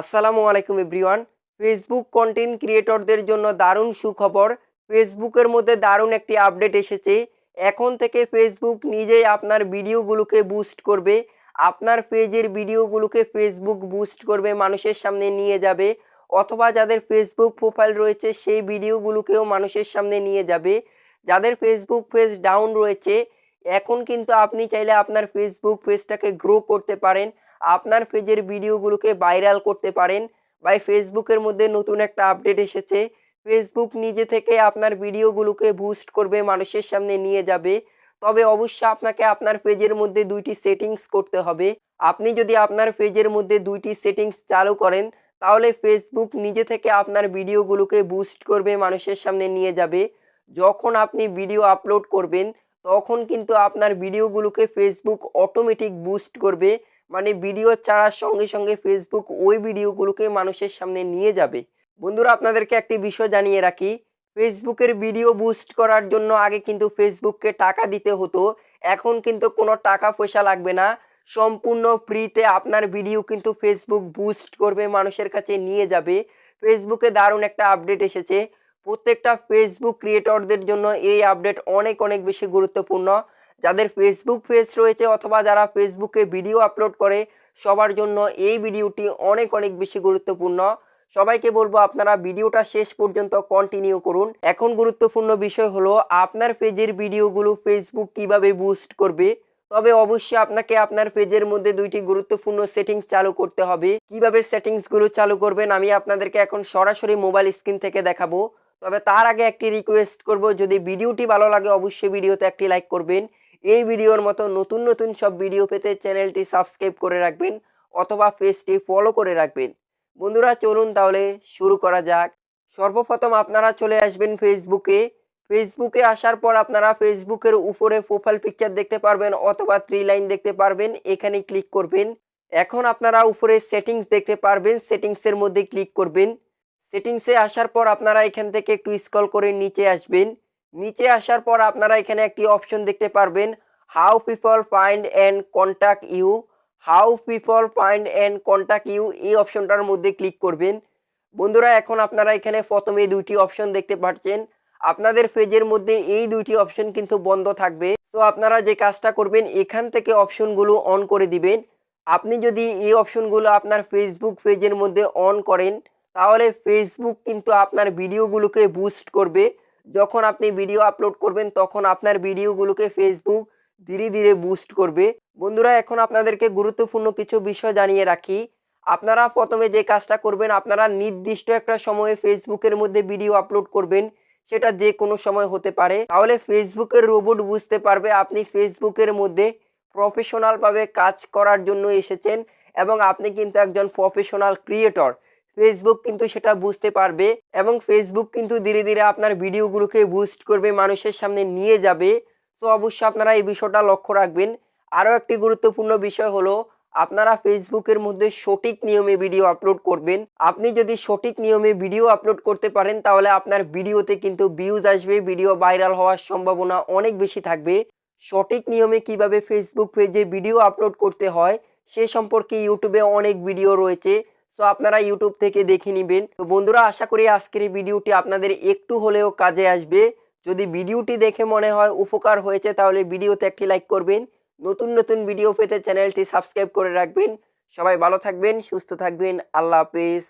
আসসালামু আলাইকুম everyone. Facebook content ক্রিয়েটরদের জন্য দারুণ সুখবর। ফেসবুকের মধ্যে দারুণ একটি আপডেট এসেছে। এখন থেকে ফেসবুক নিজেই আপনার ভিডিওগুলোকে বুস্ট করবে। আপনার পেজের ভিডিওগুলোকে ফেসবুক বুস্ট করবে, মানুষের সামনে নিয়ে যাবে। অথবা যাদের ফেসবুক প্রোফাইল রয়েছে, সেই ভিডিওগুলোকেও মানুষের সামনে নিয়ে যাবে। যাদের ফেসবুক পেজ ডাউন রয়েছে, এখন কিন্তু আপনি চাইলে আপনার ফেসবুক পেজটাকে গ্রো করতে পারেন। আপনার পেজের ভিডিওগুলোকে ভাইরাল করতে পারেন বা ফেসবুকের মধ্যে নতুন একটা আপডেট এসেছে, ফেসবুক নিজে থেকে আপনার ভিডিওগুলোকে বুস্ট করবে, মানুষের সামনে নিয়ে যাবে। তবে অবশ্যই আপনাকে আপনার পেজের মধ্যে দুইটি সেটিংস করতে হবে। আপনি যদি আপনার পেজের মধ্যে দুইটি সেটিংস চালু করেন, তাহলে ফেসবুক নিজে থেকে আপনার ভিডিওগুলোকে বুস্ট করবে, মানুষের সামনে নিয়ে যাবে। যখন আপনি ভিডিও আপলোড করবেন, তখন কিন্তু আপনার ভিডিওগুলোকে ফেসবুক অটোমেটিক বুস্ট করবে। মানে ভিডিও ছাড়ার সঙ্গে সঙ্গে ফেসবুক ওই ভিডিওগুলোকে মানুষের সামনে নিয়ে যাবে। বন্ধুরা, আপনাদেরকে একটি বিষয় জানিয়ে রাখি। ফেসবুকের ভিডিও বুস্ট করার জন্য আগে কিন্তু ফেসবুককে টাকা দিতে হতো। এখন কিন্তু কোনো টাকা পয়সা লাগবে না। সম্পূর্ণ ফ্রিতে আপনার ভিডিও কিন্তু ফেসবুক বুস্ট করবে, মানুষের কাছে নিয়ে যাবে। ফেসবুকে দারুণ একটা আপডেট এসেছে। প্রত্যেকটা ফেসবুক ক্রিয়েটরদের জন্য এই আপডেট অনেক অনেক বেশি গুরুত্বপূর্ণ। যাদের ফেসবুক পেজ রয়েছে অথবা যারা ফেসবুকে ভিডিও আপলোড করে, সবার জন্য এই ভিডিওটি অনেক অনেক বেশি গুরুত্বপূর্ণ। সবাইকে বলব আপনারা ভিডিওটা শেষ পর্যন্ত কন্টিনিউ করুন। এখন গুরুত্বপূর্ণ বিষয় হলো, আপনার পেজের ভিডিওগুলো ফেসবুক কীভাবে বুস্ট করবে? তবে অবশ্যই আপনাকে আপনার পেজের মধ্যে দুইটি গুরুত্বপূর্ণ সেটিংস চালু করতে হবে। কীভাবে সেটিংসগুলো চালু করবেন আমি আপনাদেরকে এখন সরাসরি মোবাইল স্ক্রিন থেকে দেখাবো। তবে তার আগে একটি রিকোয়েস্ট করব, যদি ভিডিওটি ভালো লাগে অবশ্যই ভিডিওতে একটি লাইক করবেন। এই ভিডিওর মতো নতুন নতুন সব ভিডিও পেতে চ্যানেলটি সাবস্ক্রাইব করে রাখবেন অথবা পেজটি ফলো করে রাখবেন। বন্ধুরা, চলুন তাহলে শুরু করা যাক। সর্বপ্রথম আপনারা চলে আসবেন ফেসবুকে ফেসবুকে আসার পর আপনারা ফেসবুকের উপরে প্রোফাইল পিকচার দেখতে পারবেন অথবা থ্রি লাইন দেখতে পারবেন। এখানে ক্লিক করবেন। এখন আপনারা উপরে সেটিংস দেখতে পারবেন। সেটিংসের মধ্যে ক্লিক করবেন। সেটিংসে আসার পর আপনারা এখান থেকে একটু স্ক্রল করে নিচে আসবেন। নিচে আসার পর আপনারা এখানে একটি অপশন দেখতে পারবেন how people find and contact you how people find and contact you এই অপশনটার মধ্যে ক্লিক করবেন। বন্ধুরা, এখন আপনারা এখানে প্রথমে দুইটি অপশন দেখতে পাচ্ছেন। আপনাদের পেজের মধ্যে এই দুইটি অপশন কিন্তু বন্ধ থাকবে। তো আপনারা যে কাজটা করবেন, এখান থেকে অপশনগুলো অন করে দিবেন। আপনি যদি এই অপশনগুলো আপনার ফেসবুক পেজের মধ্যে অন করেন, তাহলে ফেসবুক কিন্তু আপনার ভিডিওগুলোকে বুস্ট করবে। যখন আপনি ভিডিও আপলোড করবেন, তখন আপনার ভিডিওগুলোকে ফেসবুক ধীরে ধীরে বুস্ট করবে। বন্ধুরা, এখন আপনাদেরকে গুরুত্বপূর্ণ কিছু বিষয় জানিয়ে রাখি। আপনারা প্রথমে যে কাজটা করবেন, আপনারা নির্দিষ্ট একটা সময়ে ফেসবুকের মধ্যে ভিডিও আপলোড করবেন। সেটা যে কোনো সময় হতে পারে। তাহলে ফেসবুকের রোবট বুঝতে পারবে আপনি ফেসবুকের মধ্যে প্রফেশনালভাবে কাজ করার জন্য এসেছেন এবং আপনি কিন্তু একজন প্রফেশনাল ক্রিয়েটর ফেসবুক কিন্তু সেটা বুঝতে পারবে এবং ফেসবুক কিন্তু ধীরে ধীরে আপনার ভিডিওগুলোকে বুস্ট করবে, মানুষের সামনে নিয়ে যাবে। তো অবশ্যই আপনারা এই বিষয়টা লক্ষ্য রাখবেন। আরও একটি গুরুত্বপূর্ণ বিষয় হলো, আপনারা ফেসবুকের মধ্যে সঠিক নিয়মে ভিডিও আপলোড করবেন। আপনি যদি সঠিক নিয়মে ভিডিও আপলোড করতে পারেন, তাহলে আপনার ভিডিওতে কিন্তু ভিউজ আসবে ভিডিও ভাইরাল হওয়ার সম্ভাবনা অনেক বেশি থাকবে। সঠিক নিয়মে কীভাবে ফেসবুক পেজে ভিডিও আপলোড করতে হয়, সে সম্পর্কে ইউটিউবে অনেক ভিডিও রয়েছে। তো আপনারা ইউটিউব থেকে দেখে নেবেন। তো বন্ধুরা, আশা করি আজকের এই ভিডিওটি আপনাদের একটু হলেও কাজে আসবে। যদি ভিডিওটি দেখে মনে হয় উপকার হয়েছে, তাহলে ভিডিওতে একটি লাইক করবেন। নতুন নতুন ভিডিও পেতে চ্যানেলটি সাবস্ক্রাইব করে রাখবেন। সবাই ভালো থাকবেন, সুস্থ থাকবেন। আল্লাহ হাফেজ।